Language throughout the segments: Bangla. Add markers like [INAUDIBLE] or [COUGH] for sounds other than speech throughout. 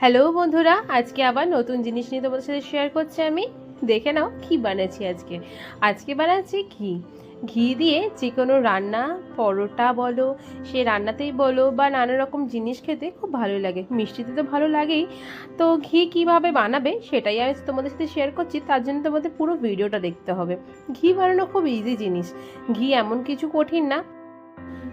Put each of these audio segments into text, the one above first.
হ্যালো বন্ধুরা, আজকে আবার নতুন জিনিস নিয়ে তোমাদের সাথে শেয়ার করছি আমি। দেখে নাও কি বানাচ্ছি আজকে। আজকে বানাচ্ছি ঘি। ঘি দিয়ে যে কোনো রান্না, পরোটা বলো, সে রান্নাতেই বলো বা নানা রকম জিনিস খেতে খুব ভালো লাগে। মিষ্টিতে তো ভালো লাগেই। তো ঘি কীভাবে বানাবে সেটাই আমি তোমাদের সাথে শেয়ার করছি, তার জন্য তোমাদের পুরো ভিডিওটা দেখতে হবে। ঘি বানানো খুব ইজি জিনিস। ঘি এমন কিছু কঠিন না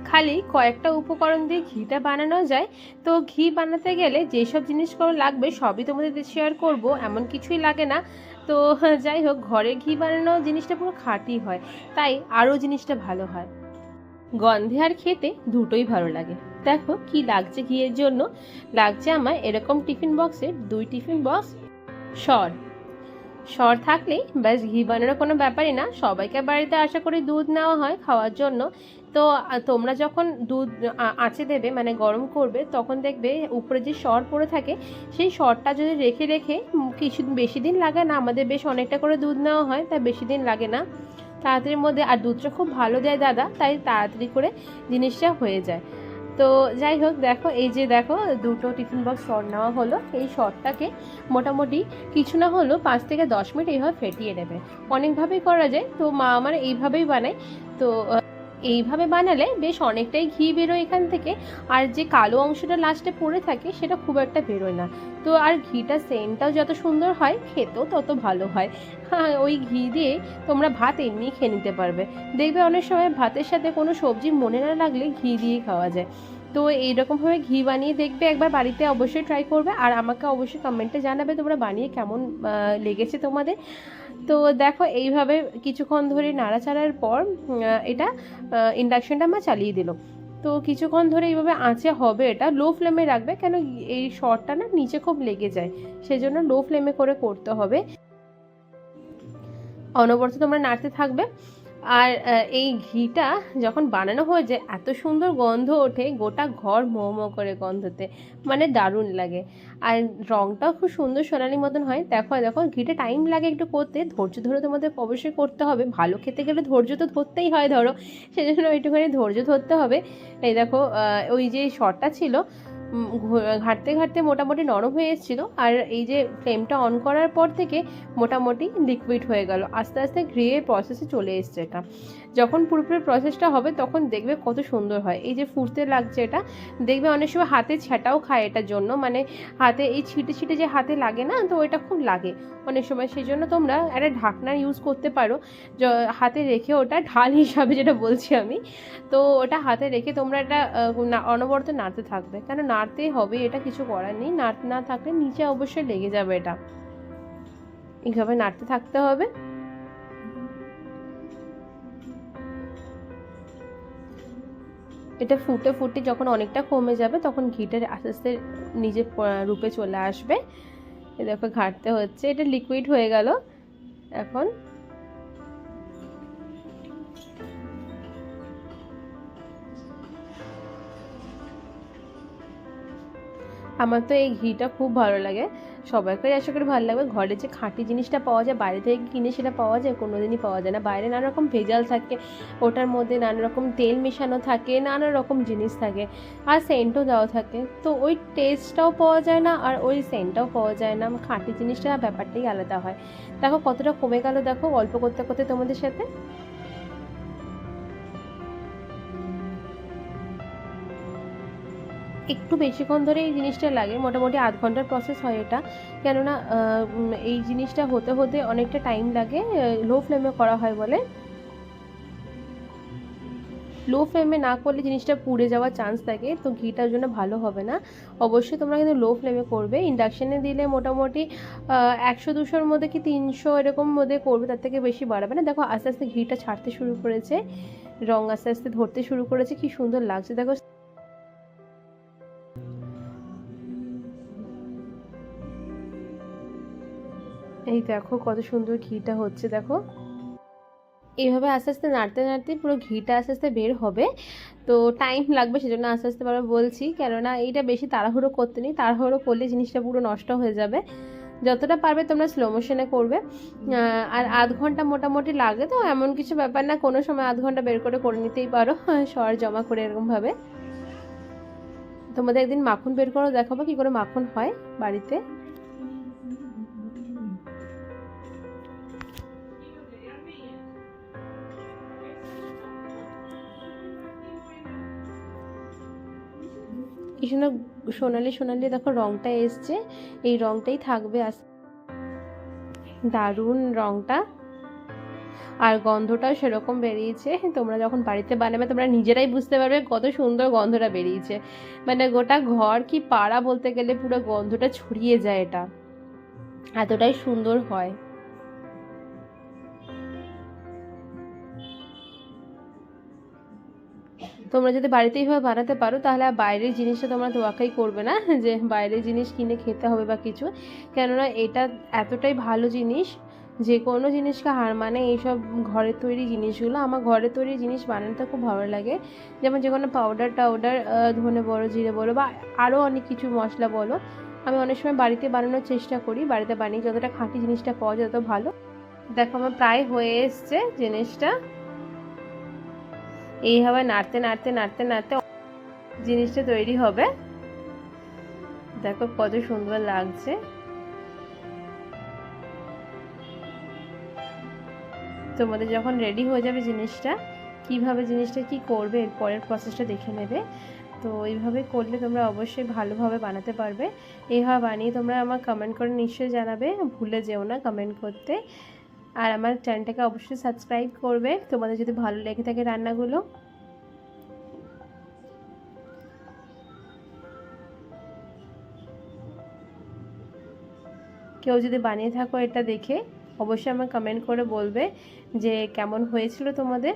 খালি কয়েকটা উপকরণ দিয়ে ঘিটা বানানো যায়। তো ঘি বানাতে গেলে যেসব জিনিসগুলো লাগবে সবই তোমাদের শেয়ার করব, এমন কিছুই লাগে না। তো [LAUGHS] যাই হোক, ঘরে ঘি বানানো জিনিসটা পুরো খাঁটি হয়, তাই আরও জিনিসটা ভালো হয়। গন্ধে আর খেতে দুটোই ভালো লাগে। দেখো কি লাগছে ঘিয়ের জন্য। লাগছে আমার এরকম টিফিন বক্সের দুই টিফিন বক্স। সর। সর থাকলেই ব্যাস, ঘি বানানোর কোনো ব্যাপারই না। সবাইকে বাড়িতে আশা করি দুধ নেওয়া হয় খাওয়ার জন্য। তো তোমরা যখন দুধ আঁচে দেবে মানে গরম করবে, তখন দেখবে উপরে যে সর পড়ে থাকে, সেই সরটা যদি রেখে রেখে কিছু বেশি দিন লাগে না, আমাদের বেশ অনেকটা করে দুধ নেওয়া হয় তাই বেশি দিন লাগে না। তাড়াতাড়ির মধ্যে, আর দুধটা খুব ভালো দেয় দাদা, তাই তাড়াতাড়ি করে জিনিসটা হয়ে যায়। তো যাই হোক, দেখো, এই যে দেখো, দুটো টিফিন বক্স সর নেওয়া হলো। এই সরটাকে মোটামুটি কিছু না হলো পাঁচ থেকে দশ মিনিট এইভাবে ফেটিয়ে নেবে। অনেকভাবেই করা যায়। তো মা আমার এইভাবেই বানায়। তো এইভাবে বানালে বেশ অনেকটাই ঘি বেরোয় এখান থেকে। আর যে কালো অংশটা লাস্টে পড়ে থাকে, সেটা খুব একটা বেরোয় না। তো আর ঘিটা সেন্টটাও যত সুন্দর হয়, খেতেও তত ভালো হয়। হ্যাঁ ওই ঘি দিয়ে তোমরা ভাত এমনি খেয়ে নিতে পারবে। দেখবে অনেক সময় ভাতের সাথে কোনো সবজি মনে না লাগলে ঘি দিয়ে খাওয়া যায়। তো এইরকমভাবে ঘি বানিয়ে দেখবে, একবার বাড়িতে অবশ্যই ট্রাই করবে। আর আমাকে অবশ্যই কমেন্টে জানাবে তোমরা বানিয়ে কেমন লেগেছে তোমাদের। তো দেখো, এইভাবে কিছুক্ষণ ধরে নাড়াচাড়ার পর এটা ইন্ডাকশনটা আমার চালিয়ে দিল। তো কিছুক্ষণ ধরে এইভাবে আঁচে হবে এটা লো ফ্লেমে রাখবে, কেন এই শর্টটা না নিচে খুব লেগে যায়। সেজন্য লো ফ্লেমে করে করতে হবে। অনবরত তোমরা নাড়তে থাকবে। আর এই ঘিটা যখন বানানো হয়ে যায়, এত সুন্দর গন্ধ ওঠে, গোটা ঘর মো মো করে গন্ধতে মানে দারুণ লাগে। আর রঙটাও খুব সুন্দর সোনালি মতন হয়। দেখো দেখো, ঘিটা টাইম লাগে একটু করতে, ধৈর্য ধরে তোমাদের অবশ্যই করতে হবে। ভালো খেতে গেলে ধৈর্য তো ধরতেই হয়, ধরো। সেজন্য একটুখানি ধৈর্য ধরতে হবে। এই দেখো ওই যে শটটা ছিল ঘাঁটতে ঘাঁটতে মোটামুটি নরম হয়ে এসেছিল। আর এই যে ফ্লেমটা অন করার পর থেকে মোটামুটি লিকুইড হয়ে গেল। আস্তে আস্তে ঘিয়ের প্রসেসে চলে এসছে এটা। যখন পুরোপুরি প্রসেসটা হবে, তখন দেখবে কত সুন্দর হয়। এই যে ফুটতে লাগছে এটা, দেখবে অনেক সময় হাতে ছ্যাটাও খায় এটার জন্য। মানে হাতে এই ছিটে ছিটে যে হাতে লাগে না, তো ওইটা খুব লাগে। অনেক সময় সেই জন্য তোমরা একটা ঢাকনা ইউজ করতে পারো। হাতে রেখে ওটা ঢাল হিসাবে যেটা বলছি আমি। তো ওটা হাতে রেখে তোমরা এটা না- অনবরত নাড়তে থাকবে। কেন নাড়তেই হবে, এটা কিছু করার নেই। নাড়তে না থাকলে নিচে অবশ্যই লেগে যাবে এটা। এইভাবে নাড়তে থাকতে হবে। এটা ফুটে ফুটে যখন অনেকটা কমে যাবে, তখন ঘিটা আস্তে আস্তে নিজের রূপে চলে আসবে। দেখো, ঘাটতে হচ্ছে। এটা লিকুইড হয়ে গেল। এখন আমার তো এই ঘিটা খুব ভালো লাগে। সবাইকে আশা করি ভালো লাগবে। ঘরে যে খাঁটি জিনিসটা পাওয়া যায়, বাইরে থেকে কিনে সেটা পাওয়া যায় কোনো দিনই পাওয়া যায় না। বাইরে নানা রকম ভেজাল থাকে, ওটার মধ্যে নানা রকম তেল মেশানো থাকে নানা রকম জিনিস থাকে, আর সেন্টও দেওয়া থাকে। তো ওই টেস্টটাও পাওয়া যায় না, আর ওই সেন্টটাও পাওয়া যায় না। খাঁটি জিনিসটা ব্যাপারটাই আলাদা হয়। দেখো কতটা কমে গেল, দেখো অল্প করতে করতে তোমাদের সাথে। একটু বেশিক্ষণ ধরে এই জিনিসটা লাগে, মোটামুটি আধ ঘণ্টার প্রসেস হয় এটা। কেননা এই জিনিসটা হতে হতে অনেকটা টাইম লাগে লো ফ্লেমে করা হয় বলে। লো ফ্লেমে না করলে জিনিসটা পুড়ে যাওয়ার চান্স থাকে, তো ঘিটার জন্য ভালো হবে না। অবশ্যই তোমরা কিন্তু লো ফ্লেমে করবে। ইন্ডাকশানে দিলে মোটামুটি একশো দুশোর মধ্যে কি তিনশো এরকম মধ্যে করবে, তার থেকে বেশি বাড়াবে না। দেখো, আস্তে আস্তে ঘিটা ছাড়তে শুরু করেছে, রং আস্তে আস্তে ধরতে শুরু করেছে, কি সুন্দর লাগছে। দেখো এই দেখো কত সুন্দর ঘিটা হচ্ছে, দেখো। এইভাবে আস্তে আস্তে নাড়তে নাড়তে পুরো ঘিটা আস্তে আস্তে বের হবে। তো টাইম লাগবে সেজন্য আস্তে আস্তে বারবার বলছি, কেননা এইটা বেশি তাড়াহুড়ো করতে নেই। তাড়াহুড়ো করলে জিনিসটা পুরো নষ্ট হয়ে যাবে। যতটা পারবে তোমরা স্লো মোশনে করবে। আর আধ ঘণ্টা মোটামুটি লাগে তো, এমন কিছু ব্যাপার না, কোনো সময় আধ ঘণ্টা বের করে করে নিতেই পারো। [LAUGHS] সর জমা করে এরকমভাবে তোমাদের একদিন মাখন বের করে, দেখাবো কি করে মাখন হয় বাড়িতে। কি সুন্দর সোনালি সোনালি, দেখো রংটা এসছে। এই রংটাই থাকবে আস দারুণ রংটা। আর গন্ধটাও সেরকম বেরিয়েছে। তোমরা যখন বাড়িতে বানাবে, তোমরা নিজেরাই বুঝতে পারবে কত সুন্দর গন্ধটা বেরিয়েছে। মানে গোটা ঘর কি পাড়া বলতে গেলে পুরো গন্ধটা ছড়িয়ে যায় এটা। এতটাই সুন্দর হয়। তোমরা যদি বাড়িতে এইভাবে বানাতে পারো, তাহলে আর বাইরের জিনিসটা তোমরা তোয়াকাই করবে না, [LAUGHS] যে বাইরের জিনিস কিনে খেতে হবে বা কিছু। কেননা এটা এতটাই ভালো জিনিস, যে কোনো জিনিসকে হার মানে এইসব ঘরের তৈরি জিনিসগুলো, আমার ঘরের তৈরি জিনিস বানাতে খুব ভালো লাগে। যেমন যে কোনো পাউডার টাউডার ধনে বড়ো, জিরে বলো বা আরও অনেক কিছু মশলা বলো, আমি অনেক সময় বাড়িতে বানানোর চেষ্টা করি, বাড়িতে বানিয়ে যতটা খাঁটি জিনিসটা পাওয়া যায় তত ভালো। দেখো আমার প্রায় হয়ে এসছে জিনিসটা। এইভাবে নাড়তে নাড়তে নাড়তে নাড়তে জিনিসটা তৈরি হবে। দেখো কত সুন্দর লাগছে। তোমাদের যখন রেডি হয়ে যাবে জিনিসটা, কীভাবে জিনিসটা কি করবে, এর পরের প্রসেসটা দেখে নেবে। তো এইভাবে করলে তোমরা অবশ্যই ভালোভাবে বানাতে পারবে। এইভাবে বানিয়ে তোমরা আমার কমেন্ট করে নিশ্চয়ই জানাবে। ভুলে যেও না কমেন্ট করতে। আর আমার চ্যানেলটাকে অবশ্যই সাবস্ক্রাইব করবে। তোমাদের যদি ভালো লেগে থাকে রান্নাগুলো। কেউ যদি বানিয়ে থাকো এটা দেখে, অবশ্যই আমার কমেন্ট করে বলবে যে কেমন হয়েছিল তোমাদের।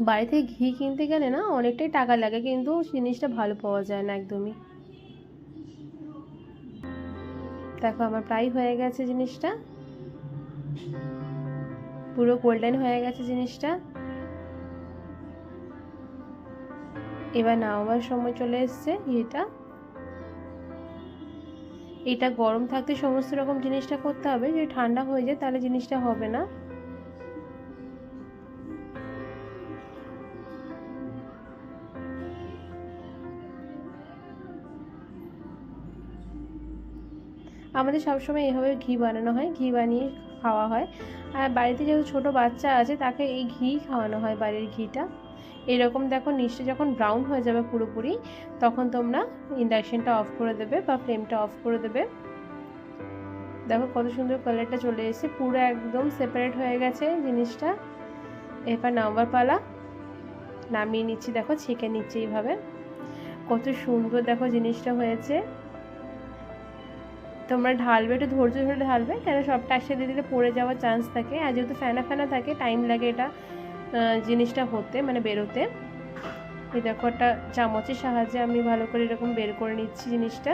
বাড়িতে ঘি কিনতে গেলে না অনেকটাই টাকা লাগে, কিন্তু জিনিসটা ভালো পাওয়া যায় না একদমই। দেখো আমার প্রায় হয়ে গেছে জিনিসটা। পুরো গোল্ডেন হয়ে গেছে জিনিসটা। এবার নামাবার সময় চলে এসছে এটা। এটা গরম থাকতে সমস্ত রকম জিনিসটা করতে হবে, যদি ঠান্ডা হয়ে যায় তাহলে জিনিসটা হবে না। আমাদের সবসময় এভাবে ঘি বানানো হয়, ঘি বানিয়ে খাওয়া হয়। আর বাড়িতে যেহেতু ছোটো বাচ্চা আছে, তাকে এই ঘি খাওয়ানো হয় বাড়ির ঘিটা। এরকম দেখো নিচে যখন ব্রাউন হয়ে যাবে পুরোপুরি, তখন তোমরা ইন্ডাকশানটা অফ করে দেবে বা ফ্লেমটা অফ করে দেবে। দেখো কত সুন্দর কালারটা চলে এসেছে, পুরো একদম সেপারেট হয়ে গেছে জিনিসটা। এবার নাম্বার পালা, নামিয়ে নিচ্ছি, দেখো ছেঁকে নিচ্ছি এইভাবে। কত সুন্দর দেখো জিনিসটা হয়েছে। তোমরা ঢালবে, একটু ধৈর্য ধরে ঢালবে কেন সবটা একসাথে দিলে পড়ে যাওয়ার চান্স থাকে। আর যেহেতু ফ্যানা ফ্যানা থাকে টাইম লাগে এটা জিনিসটা হতে মানে বেরোতে। এই দেখো একটা চামচের সাহায্যে আমি ভালো করে এরকম বের করে নিচ্ছি জিনিসটা।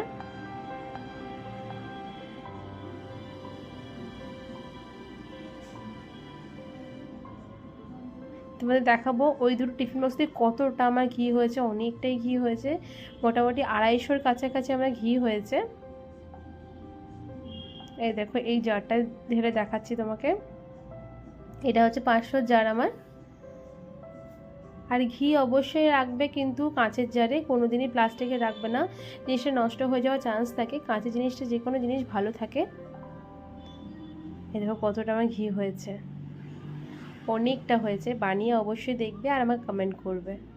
তোমাদের দেখাবো ওই দুটো টিফিন বক্স দিয়ে কতটা আমার ঘি হয়েছে, অনেকটাই ঘি হয়েছে। মোটামুটি আড়াইশোর কাছাকাছি আমার ঘি হয়েছে। এই দেখো, এই জারটা ধরে দেখাচ্ছি তোমাকে। এটা হচ্ছে পাঁচশো জার আমার। আর ঘি অবশ্যই রাখবে কিন্তু কাঁচের জারে কোনো দিনই প্লাস্টিকে রাখবে না। জিনিসটা নষ্ট হয়ে যাওয়ার চান্স থাকে, কাঁচের জিনিসটা যে কোনো জিনিস ভালো থাকে। এ দেখো কতটা আমার ঘি হয়েছে। অনেকটা হয়েছে, বানিয়ে অবশ্যই দেখবে আর আমাকে কমেন্ট করবে।